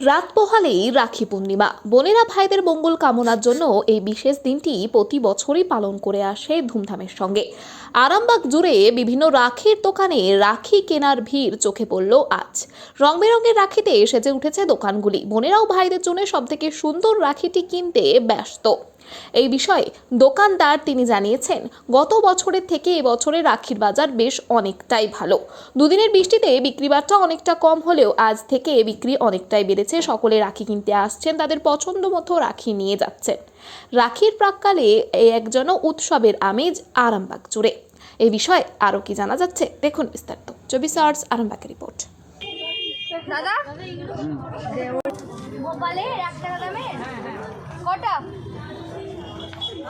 রাত পোহালেই রাখি পূর্ণিমা। বোনেরা ভাইদের মঙ্গল কামনার জন্য এই বিশেষ দিনটি প্রতি বছরই পালন করে আসে ধুমধামের সঙ্গে। আরামবাগ জুড়ে বিভিন্ন রাখির দোকানে রাখি কেনার ভিড় চোখে পড়ল আজ। রং বেরঙের রাখিতে সেজে উঠেছে দোকানগুলি। বোনেরাও ভাইদের জন্য সবথেকে সুন্দর রাখিটি কিনতে ব্যস্ত। এই বিষয়ে দোকানদার তিনি জানিয়েছেন গত বছরের থেকে এবছরে রাখির বাজার বেশ অনেকটাই ভালো। দুদিনের বৃষ্টিতে বিক্রি বাট্টা অনেকটা কম হলেও আজ থেকে বিক্রি অনেকটাই বেড়েছে। সকলে রাখি কিনতে আসছেন তাদের পছন্দ মতো রাখি নিয়ে যাচ্ছেন। রাখির প্রাককালে এই একজন উৎসবের আমেজ আরামবাগ জুড়ে। এই বিষয়ে আরও কি জানা যাচ্ছে দেখুন বিস্তারিত। চব্বিশ আওয়ার্স আরামবাগের রিপোর্ট। দাদা? গোপালে এক টাকা দামের কটা?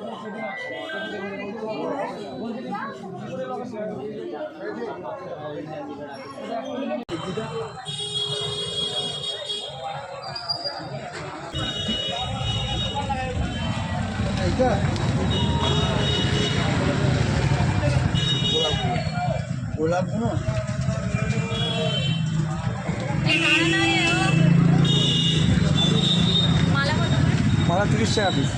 টুপি গোলাপগুলো মালা তিরিশ টাকা পিস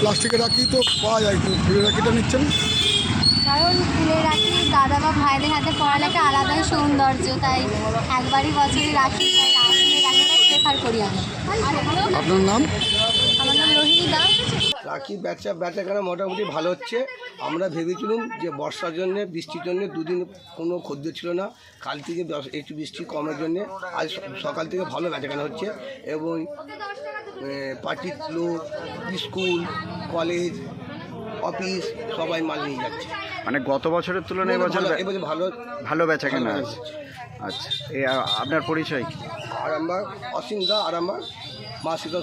প্লাস্টিকের রাখি তো পাওয়া যায় তো ফুলের রাখিটা নিচ্ছেন? কারণ ফুলের রাখি দাদা বা ভাইদের হাতে পড়ালে একটা আলাদাই সৌন্দর্য তাই একবারই বছরে রাখি তাই রাখিটা প্রেফার করি আমি। আপনার নাম? আমার নাম রোহিণী দাস। রাখি বেচা বেচাকেনা মোটামুটি ভালো হচ্ছে। আমরা ভেবেছিলাম যে বর্ষার জন্য বৃষ্টির জন্য দুদিন কোনো খাদ্য ছিল না। কাল থেকে একটু বৃষ্টি কমের জন্য আজ সকাল থেকে ভালো বেচাকেনা হচ্ছে এবং পার্টির লোক স্কুল কলেজ অফিস সবাই মাল নিয়ে যাচ্ছে। মানে গত বছরের তুলনায় এবছর এবছর ভালো ভালো বেচা কেনা আছে। আচ্ছা এই আপনার পরিচয় কি? আরামবাগ অসীম দা আরামবাগ মা শীতল